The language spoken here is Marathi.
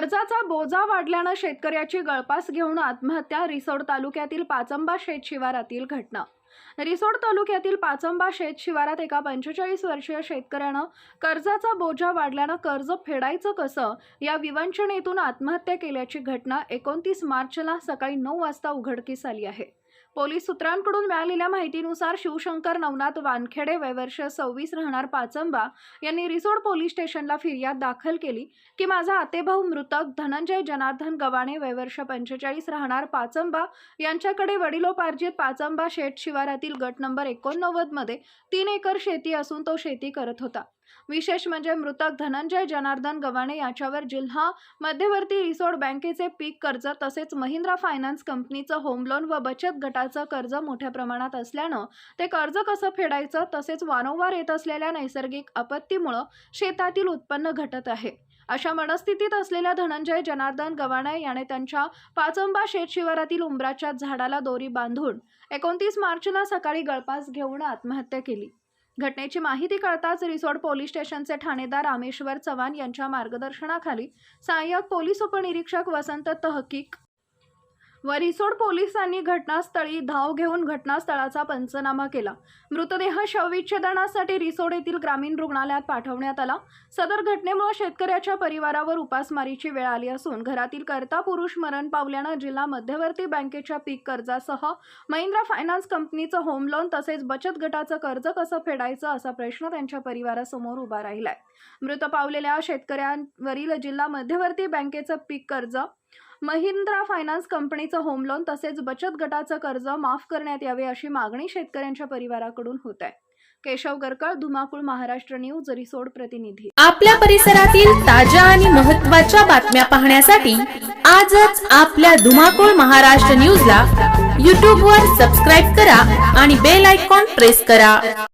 कर्जाचा बोजा वाढल्यानं शेतकऱ्याची गळपास घेऊन आत्महत्या रिसोड तालुक्यातील पाचंबा शेत शिवारातील घटना. रिसोड तालुक्यातील पाचंबा शेत शिवारात एका पंचेचाळीस वर्षीय शेतकऱ्यानं कर्जाचा बोजा वाढल्यानं कर्ज फेडायचं कसं या विवंचनेतून आत्महत्या केल्याची घटना एकोणतीस मार्चला सकाळी नऊ वाजता उघडकीस आली आहे. पोलीस सूत्रांकडून मिळालेल्या माहितीनुसार शिवशंकर नवनाथ वानखेडे वयवर्ष सव्वीस राहणार पाचंबा यांनी रिसोड पोलीस स्टेशनला फिर्याद दाखल केली की माझा आतेभाऊ मृतक धनंजय जनार्दन गवाणे वयवर्ष पंचेचाळीस राहणार पाचंबा यांच्याकडे वडिलोपार्जित पाचंबा शेठ शिवारातील गट नंबर एकोणनव्वदमध्ये तीन एकर शेती असून तो शेती करत होता. विशेष म्हणजे मृतक धनंजय जनार्दन गवाणे याच्यावर जिल्हा मध्यवर्ती रिसोड बँकेचे पीक कर्ज तसेच महिंद्रा फायनान्स कंपनीचं होम लोन व बचत गटाचं कर्ज मोठ्या प्रमाणात असल्यानं ते कर्ज कसं फेडायचं तसेच वारंवार येत असलेल्या नैसर्गिक आपत्तीमुळं शेतातील उत्पन्न घटत आहे. अशा मनस्थितीत असलेल्या धनंजय जनार्दन गवाणे याने त्यांच्या पाचंबा शेत शिवारातील उंबराच्या झाडाला दोरी बांधून एकोणतीस मार्चला सकाळी गळपास घेऊन आत्महत्या केली. घटनेची माहिती कळताच रिसोड पोलीस स्टेशनचे ठाणेदार रामेश्वर चव्हाण यांच्या मार्गदर्शनाखाली सहाय्यक पोलीस उपनिरीक्षक वसंत तहकीक वरिसोड पोलिसांनी घटनास्थळी धाव घेऊन घटनास्थळाचा पंचनामा केला. मृतदेह शवविच्छेदनासाठी रिसोड येथील ग्रामीण रुग्णालयात पाठवण्यात आला. सदर घटनेमुळे शेतकऱ्याच्या परिवारावर उपासमारीची वेळ आली असून घरातील कर्ता पुरुष मरण पावल्यानं जिल्हा मध्यवर्ती बँकेच्या पीक कर्जासह महिंद्रा फायनान्स कंपनीचं होम लोन तसेच बचत गटाचं कर्ज कसं फेडायचं असा प्रश्न त्यांच्या परिवारासमोर उभा राहिलाय. मृत पावलेल्या शेतकऱ्यांवरील जिल्हा मध्यवर्ती बँकेचं पीक कर्ज महिंद्रा फायनान्स कंपनीचं होम लोन तसेच बचत गटाचं कर्ज माफ करण्यात यावे अशी मागणी शेतकऱ्यांच्या परिवाराकडून होत आहे. केशव गरकळ धुमाकूळ महाराष्ट्र न्यूज रिसोड प्रतिनिधी. आपल्या परिसरातील ताज्या आणि महत्त्वाच्या बातम्या पाहण्यासाठी आजच आपल्या धुमाकूळ महाराष्ट्र न्यूजला यूट्यूबवर सबस्क्राईब करा आणि बेल आयकॉन प्रेस करा.